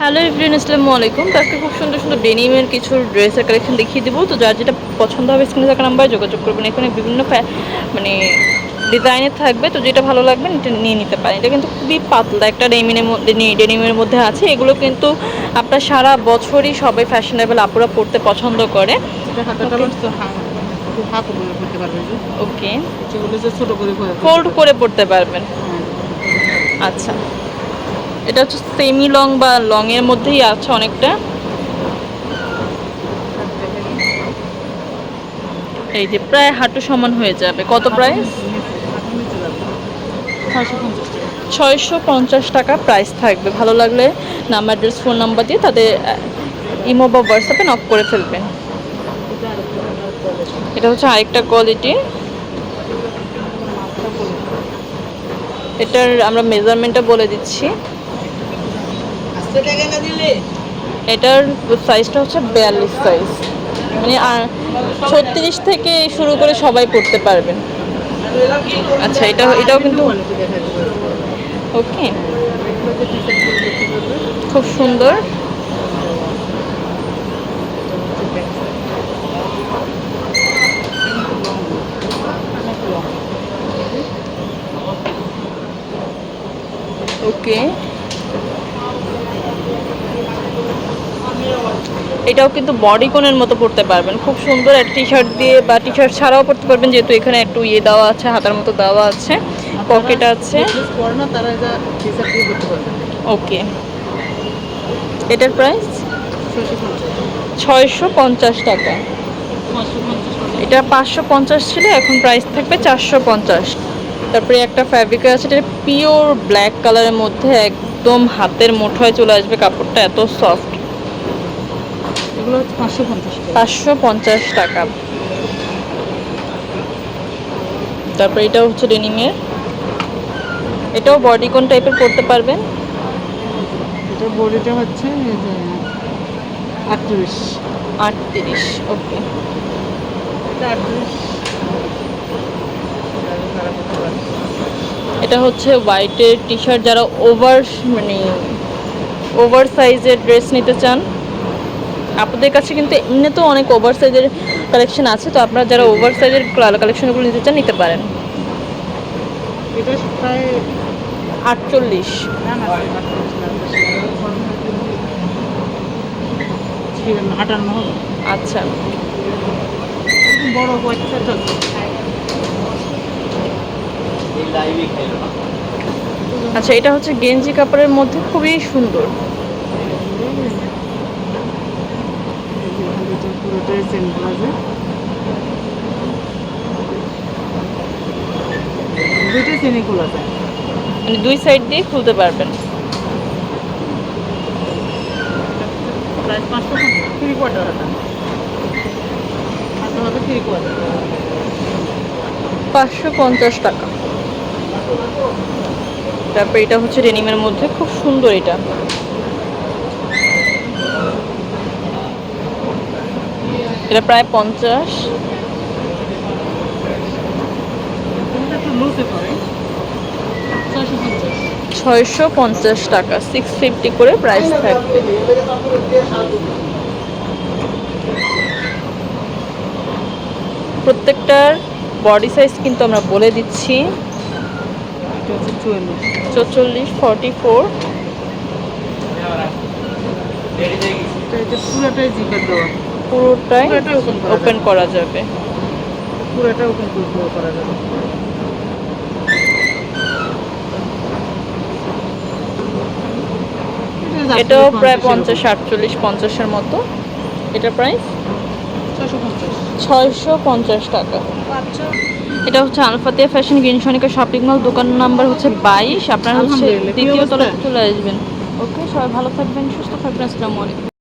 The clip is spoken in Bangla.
হ্যালো ইভরিন আসসালামু আলাইকুম। আজকে খুব সুন্দর সুন্দর ডেনিমের কিছু ড্রেসের কালেকশন দেখিয়ে দেবো। তো যার যেটা পছন্দ হবে স্ক্রিনে থাকা নাম্বারে যোগাযোগ করবেন। এখানে বিভিন্ন মানে ডিজাইনের থাকবে। তো যেটা ভালো লাগবে এটা নিয়ে নিতে পারেন। এটা কিন্তু খুবই পাতলা একটা ডেমিনের মধ্যে ডেনিমের মধ্যে আছে। এগুলো কিন্তু আপনার সারা বছরই সবাই ফ্যাশনেবল আপুরা পড়তে পছন্দ করে। ওকে ফোল্ড করে পড়তে পারবেন। হ্যাঁ। আচ্ছা। এটা হচ্ছে সেমি লং বা লংয়ের মধ্যেই আছে অনেকটা। এই যে প্রায় হাঁটু সমান হয়ে যাবে। কত প্রাইস ছয়শো পঞ্চাশ টাকা প্রাইস থাকবে। ভালো লাগলে নাম্বার অ্যাড্রেস ফোন নাম্বার দিয়ে তাদের ইমো বা হোয়াটসঅ্যাপে নক করে ফেলবেন। এটা হচ্ছে আরেকটা কোয়ালিটি। এটার আমরা মেজারমেন্টটা বলে দিচ্ছি। এটার সাইজটা হচ্ছে বিয়াল্লিশ সাইজ মানে ছত্রিশ থেকে শুরু করে সবাই পড়তে পারবেন আচ্ছা এটা, এটাও কিন্তু ওকে খুব সুন্দর। ওকে এটাও কিন্তু বডি কোনের মতো পড়তে পারবেন। খুব সুন্দর একটা টি শার্ট দিয়ে বা টি শার্ট ছাড়াও পড়তে পারবেন, যেহেতু এখানে একটু ইয়ে দেওয়া আছে, হাতার মতো দেওয়া আছে পকেট আছে। ওকে এটার প্রাইস ছয়শো পঞ্চাশ টাকা। এটা পাঁচশো পঞ্চাশ ছিল, এখন প্রাইস থাকবে চারশো পঞ্চাশ। তারপরে একটা ফ্যাব্রিক আছে, এটা পিওর ব্ল্যাক কালারের মধ্যে একদম হাতের মুঠোয় চলে আসবে, কাপড়টা এত সফট এগুলো পাঁচশো পঞ্চাশ পাঁচশো পঞ্চাশ টাকা। তারপরে এটা হচ্ছে ডেনিমের এটাও বডিকন টাইপের পরতে পারবেন। এটা বডিটা হচ্ছে আটত্রিশ। আটত্রিশ ওকে এটা হচ্ছে হোয়াইটের টি শার্ট যারা ওভার মানে ওভার সাইজের ড্রেস নিতে চান। আপনাদের কাছে কিন্তু এমনিতেও অনেক ওভার সাইজের কালেকশন আছে, তো আপনারা যারা ওভার সাইজের কালেকশনগুলো নিতে চান নিতে পারেন। আটচল্লিশ। আচ্ছা। বড় আচ্ছা এটা হচ্ছে গেঞ্জি কাপড়ের মধ্যে খুবই সুন্দর এটা পুরোটাই সেম প্লাজা দুইটাই সেমি খোলা যায় মানে দুই সাইড দিয়ে খুলতে পারবেন। পাঁচশো থ্রি কোয়ার্টার হাতা হাতা হবে থ্রি কোয়ার্টার পাঁচশো পঞ্চাশ টাকা। তারপর এটা হচ্ছে ডেনিমের মধ্যে। খুব সুন্দর এটা। এটা প্রায় পঞ্চাশ। ছয়শো পঞ্চাশ টাকা সিক্স ফিফটি করে প্রাইস থাকবে। প্রত্যেকটার বডি সাইজ কিন্তু আমরা বলে দিচ্ছি। চৌচল্লিশ ফর্টি ফোর দেওয়া। পুরোটাই ওপেন করা যাবে। পুরোটা ওপেন করা যাবে। এটাও প্রায় পঞ্চাশ আটচল্লিশ পঞ্চাশের মতো। এটা প্রাইস ছয়শো পঞ্চাশ। টাকা। এটা হচ্ছে Alfatiya fashion green Sonika shopping mall দোকান নাম্বার হচ্ছে বাইশ। আপনারা হচ্ছে দ্বিতীয়? তলাতে চলে আসবেন। ওকে সবাই ভালো থাকবেন সুস্থ থাকবেন আসসালামু আলাইকুম।